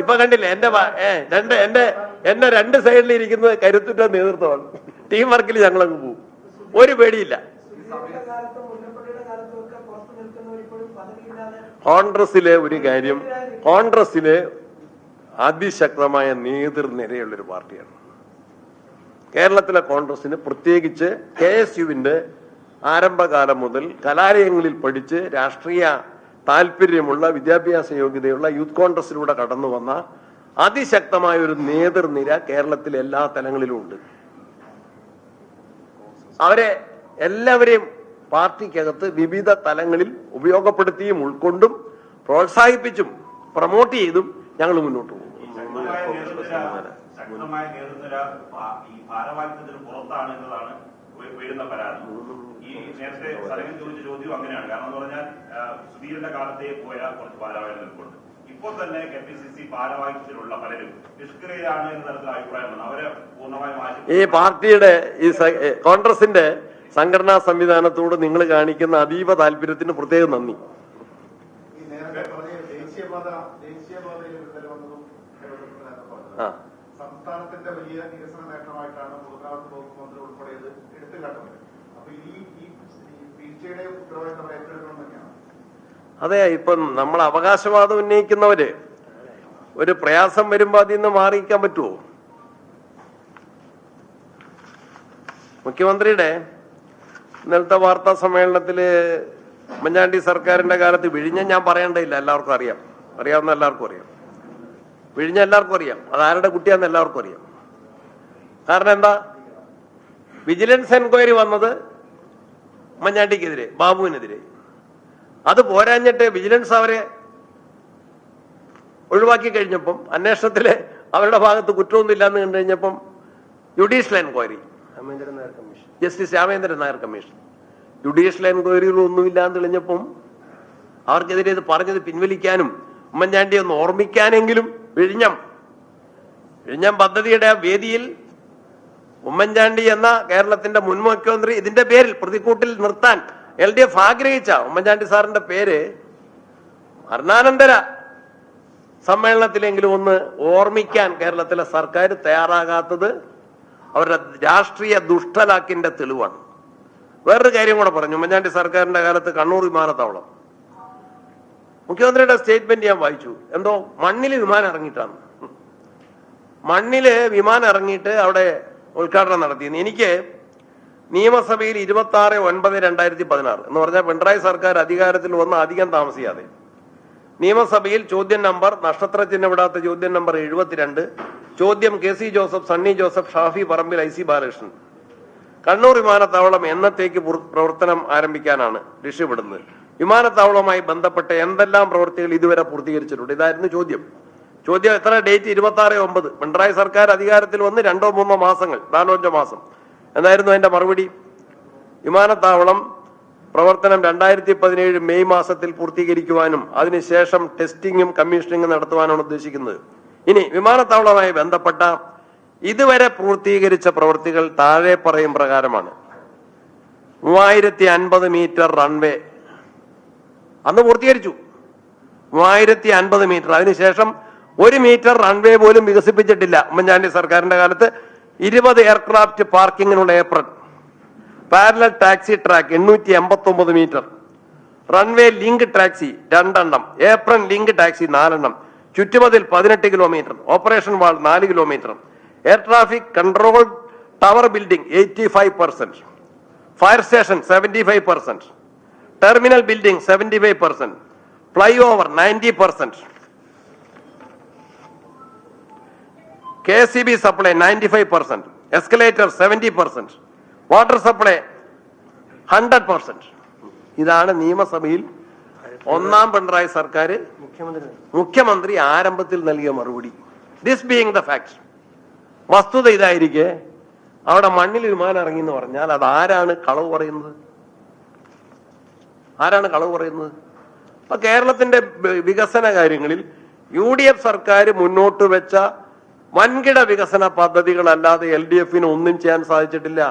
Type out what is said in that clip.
ഇപ്പൊ കണ്ടില്ലേ എന്റെ രണ്ട് എന്റെ എന്റെ രണ്ട് സൈഡിൽ ഇരിക്കുന്നത് കരുത്തുറ്റ നേതൃത്വമാണ്. ടീം വർക്കിൽ ഞങ്ങളങ്ങ് പോകും ഒരു പേടിയില്ല. കോൺഗ്രസിലെ ഒരു കാര്യം കോൺഗ്രസിലെ അതിശക്തമായ നേതൃനിരയുള്ളൊരു പാർട്ടിയാണ്. കേരളത്തിലെ കോൺഗ്രസിന് പ്രത്യേകിച്ച് കെ എസ് യുവിന്റെ ആരംഭകാലം മുതൽ കലാലയങ്ങളിൽ പഠിച്ച് രാഷ്ട്രീയ താല്പര്യമുള്ള വിദ്യാഭ്യാസ യോഗ്യതയുള്ള യൂത്ത് കോൺഗ്രസിലൂടെ കടന്നു വന്ന അതിശക്തമായ ഒരു നേതൃനിര കേരളത്തിലെ എല്ലാ തലങ്ങളിലും ഉണ്ട്. അവരെ എല്ലാവരെയും പാർട്ടിക്കകത്ത് വിവിധ തലങ്ങളിൽ ഉപയോഗപ്പെടുത്തിയും ഉൾക്കൊണ്ടും പ്രോത്സാഹിപ്പിച്ചും പ്രൊമോട്ട് ചെയ്തും ഞങ്ങൾ മുന്നോട്ട് പോകും. ശക്തമായ ഉയരുന്ന പരാതി. ഈ നേരത്തെ സലവിൻ ചോദിച്ച ചോദ്യം അങ്ങനെയാണ്. കാരണം എന്ന് പറഞ്ഞാൽ സുധീരന്റെ കാലത്തെ പോയ കുറച്ച് ഭാരവാഹികൾ നിൽപ്പുണ്ട്. ഇപ്പോൾ തന്നെ കെ പി സി സി ഭാരവാഹിത്വത്തിലുള്ള പലരും നിഷ്ക്രിയരാണ് എന്ന തരത്തിൽ അഭിപ്രായമാണ് അവരെ പൂർണമായും ഈ പാർട്ടിയുടെ ഈ കോൺഗ്രസിന്റെ സംഘടനാ സംവിധാനത്തോട് നിങ്ങൾ കാണിക്കുന്ന അതീവ താല്പര്യത്തിന് പ്രത്യേകം നന്ദി. സംസ്ഥാനത്തിന്റെ വലിയ വികസന നേട്ടമായിട്ടാണ് പൊതുമരാമത്ത് വകുപ്പ് മന്ത്രി ഉൾപ്പെടെയത് എടുത്തു അതെ ഇപ്പം നമ്മൾ അവകാശവാദം ഉന്നയിക്കുന്നവര് ഒരു പ്രയാസം വരുമ്പോ അതിൽ നിന്ന് മാറിയിക്കാൻ പറ്റുമോ മുഖ്യമന്ത്രിയുടെ ഇന്നലത്തെ വാർത്താ സമ്മേളനത്തിൽ ഉമ്മൻചാണ്ടി സർക്കാരിന്റെ കാലത്ത് വിഴിഞ്ഞ ഞാൻ പറയേണ്ടതില്ല എല്ലാവർക്കും അറിയാം. അറിയാവുന്ന എല്ലാവർക്കും അറിയാം. വിഴിഞ്ഞ എല്ലാവർക്കും അറിയാം. അത് ആരുടെ കുട്ടിയാന്ന് എല്ലാവർക്കും അറിയാം. കാരണം എന്താ? വിജിലൻസ് എൻക്വയറി വന്നത് ഉമ്മൻചാണ്ടിക്കെതിരെ ബാബുവിനെതിരെ. അത് പോരാഞ്ഞിട്ട് വിജിലൻസ് അവരെ ഒഴിവാക്കി കഴിഞ്ഞപ്പം അന്വേഷണത്തിൽ അവരുടെ ഭാഗത്ത് കുറ്റമൊന്നുമില്ല എന്ന് കണ്ടു കഴിഞ്ഞപ്പം judicial enquiry Ramendran Nair commission. Justice Ramendran Nair commission. Judicial എൻക്വയറികളൊന്നുമില്ല എന്ന് തെളിഞ്ഞപ്പം അവർക്കെതിരെ ഇത് പറഞ്ഞത് പിൻവലിക്കാനും ഉമ്മൻചാണ്ടി ഒന്ന് ഓർമ്മിക്കാനെങ്കിലും വിഴിഞ്ഞം. വിഴിഞ്ഞം പദ്ധതിയുടെ ആ വേദിയിൽ ഉമ്മൻചാണ്ടി എന്ന കേരളത്തിന്റെ മുൻ മുഖ്യമന്ത്രി ഇതിന്റെ പേരിൽ പ്രതിക്കൂട്ടിൽ നിർത്താൻ എൽ ഡി എഫ് ആഗ്രഹിച്ച ഉമ്മൻചാണ്ടി സാറിന്റെ പേര് മരണാനന്തര സമ്മേളനത്തിലെങ്കിലും ഒന്ന് ഓർമ്മിക്കാൻ കേരളത്തിലെ സർക്കാർ തയ്യാറാകാത്തത് അവരുടെ രാഷ്ട്രീയ ദുഷ്ടലാക്കിന്റെ തെളിവാണ്. വേറൊരു കാര്യം കൂടെ പറഞ്ഞു. ഉമ്മൻചാണ്ടി സർക്കാരിന്റെ കാലത്ത് കണ്ണൂർ വിമാനത്താവളം. മുഖ്യമന്ത്രിയുടെ സ്റ്റേറ്റ്മെന്റ് ഞാൻ വായിച്ചു. എന്തോ മണ്ണിൽ വിമാനം ഇറങ്ങിയിട്ടാണ്. മണ്ണിൽ വിമാനം ഇറങ്ങിയിട്ട് അവിടെ ഉദ്ഘാടനം നടത്തിയെന്ന് എനിക്ക് നിയമസഭയിൽ ഇരുപത്തി ആറ് ഒൻപത് രണ്ടായിരത്തി പതിനാറ് എന്ന് പറഞ്ഞാൽ പിണറായി സർക്കാർ അധികാരത്തിൽ വന്ന് അധികം താമസിയാതെ. നിയമസഭയിൽ ചോദ്യം നമ്പർ നക്ഷത്ര ചിഹ്നം വിടാത്ത ചോദ്യം നമ്പർ എഴുപത്തിരണ്ട് ചോദ്യം K C Joseph Sunny Joseph Shafi Parambil I C Balakrishnan. Kannur വിമാനത്താവളം എന്നത്തേക്ക് പ്രവർത്തനം ആരംഭിക്കാനാണ് ലക്ഷ്യപ്പെടുന്നത് വിമാനത്താവളവുമായി ബന്ധപ്പെട്ട എന്തെല്ലാം പ്രവൃത്തികൾ ഇതുവരെ പൂർത്തീകരിച്ചിട്ടുണ്ട്? ഇതായിരുന്നു ചോദ്യം. ചോദ്യം എത്ര? ഡേറ്റ് ഇരുപത്തി ആറ് ഒമ്പത് പിണറായി സർക്കാർ അധികാരത്തിൽ വന്ന് രണ്ടോ മൂന്നോ മാസങ്ങൾ നാലോ അഞ്ചോ മാസം. എന്തായിരുന്നു അതിന്റെ മറുപടി. വിമാനത്താവളം പ്രവർത്തനം രണ്ടായിരത്തി പതിനേഴ് മെയ് മാസത്തിൽ പൂർത്തീകരിക്കുവാനും അതിനുശേഷം ടെസ്റ്റിംഗും കമ്മീഷനിങ്ങും നടത്തുവാനാണ് ഉദ്ദേശിക്കുന്നത്. ഇനി വിമാനത്താവളവുമായി ബന്ധപ്പെട്ട ഇതുവരെ പൂർത്തീകരിച്ച പ്രവൃത്തികൾ താഴെ പറയും പ്രകാരമാണ്. മൂവായിരത്തി അൻപത് മീറ്റർ റൺവേ. അന്ന് പൂർത്തീകരിച്ചു. മൂവായിരത്തി അൻപത് മീറ്റർ അതിനുശേഷം ഒരു മീറ്റർ റൺവേ പോലും വികസിപ്പിച്ചിട്ടില്ല ഉമ്മൻചാണ്ടി സർക്കാരിന്റെ കാലത്ത്. ഇരുപത് എയർക്രാഫ്റ്റ് പാർക്കിങ്ങിനുള്ള ഏപ്രൺ. പാരലൽ ടാക്സി ട്രാക്ക് എണ്ണൂറ്റി എൺപത്തി ഒമ്പത് മീറ്റർ. റൺവേ ലിങ്ക് ടാക്സി രണ്ടെണ്ണം. ഏപ്രൺ ലിങ്ക് ടാക്സി നാലെണ്ണം. ചുറ്റുമതിൽ പതിനെട്ട് കിലോമീറ്റർ. ഓപ്പറേഷൻ വാൾ നാല് kilometre. Air traffic control tower building eighty five percent. Fire station seventy five percent. Terminal building seventy five percent. Flyover ninety percent. K C B supply ninety five percent escalator seventy percent water supply hundred percent ഇതാണ് നിയമസഭയിൽ ഒന്നാം പിണറായി സർക്കാർ മുഖ്യമന്ത്രി. ആരംഭത്തിൽ നൽകിയ മറുപടി. This being the fact വസ്തുത ഇതായിരിക്കെ. അവിടെ മണ്ണിൽ വിമാനം ഇറങ്ങി എന്ന് പറഞ്ഞാൽ അത് ആരാണ് കളവ് പറയുന്നത്? ആരാണ് കളവ് പറയുന്നത്? അപ്പൊ കേരളത്തിന്റെ വികസന കാര്യങ്ങളിൽ യു ഡി എഫ് സർക്കാർ മുന്നോട്ട് വെച്ച വൻകിട വികസന പദ്ധതികളല്ലാതെ എൽ ഡി എഫിന് ഒന്നും ചെയ്യാൻ സാധിച്ചിട്ടില്ല.